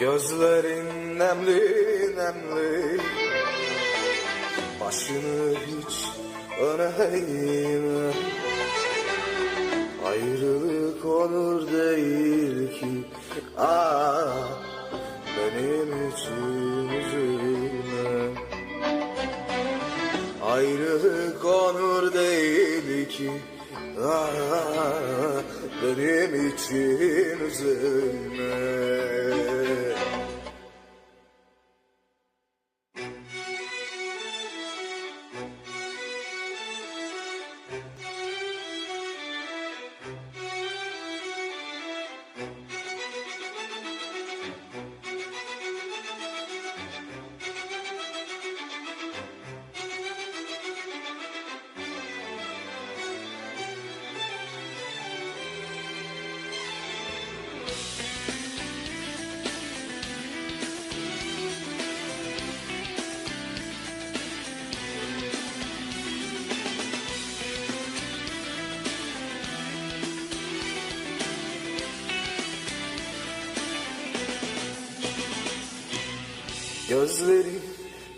Gözlerin nemli nemli. Başını hiç öne eğme Ayrılık olur değil ki. Ah benim için üzülme. Ayrılık onur değil ki. Ah, Benim için üzülme Gözleri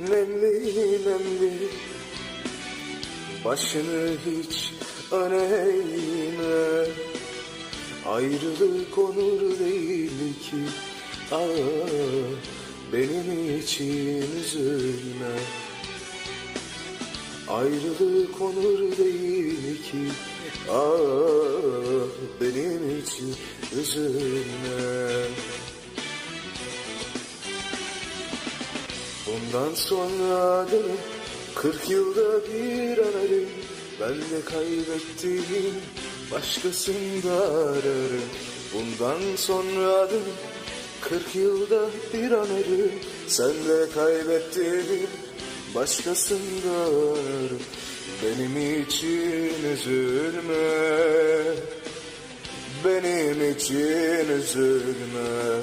nemli nemli Başını hiç öne eğme Ayrılık onur değil ki. Ah, Benim için üzülme. Ayrılık onur değil ki. Ah, Benim için üzülme Bundan sonra adını kırk yılda bir ararım. Ben de kaybettiğim başkasında ararım. Bundan sonra adını kırk yılda bir anarım Sen de kaybettiğim başkasında ararım. Benim için üzülme. Benim için üzülme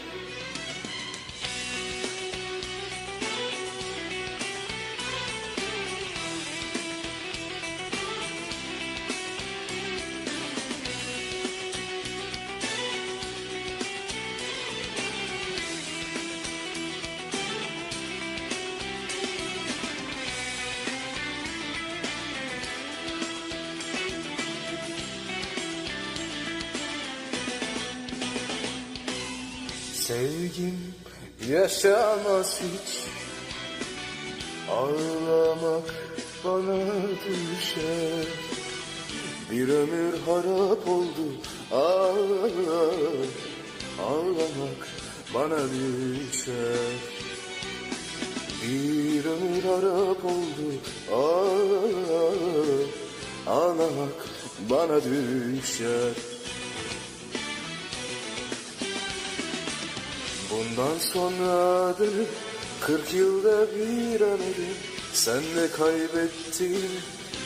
Sevgim yaşamaz hiç. Ağlamak bana düşer. Bir ömür harap oldu ah, Ağlamak bana düşer. Bir ömür harap oldu ah, Ağlamak bana düşer Bundan sonra adını kırk yılda bir anarım Sen de kaybettin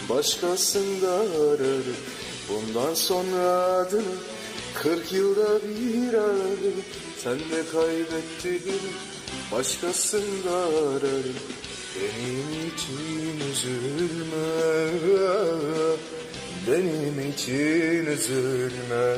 başkasında ararım. Bundan sonra adını kırk yılda bir ararım Sen de kaybettin başkasında ararım. Benim için üzülme Benim için üzülme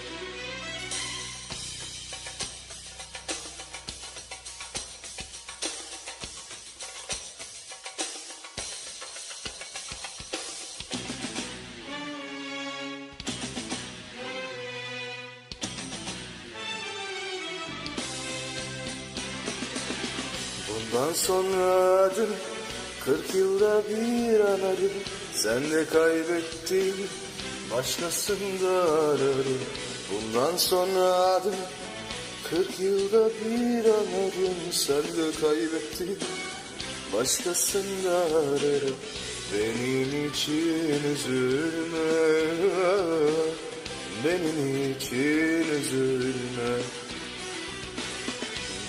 Bundan sonra adını kırk yılda bir anarım. Sen de kaybettin başkasında ararım. Bundan sonra adını kırk yılda bir anarım. Sen de kaybettin başkasında ararım. Benim için üzülme Benim için üzülme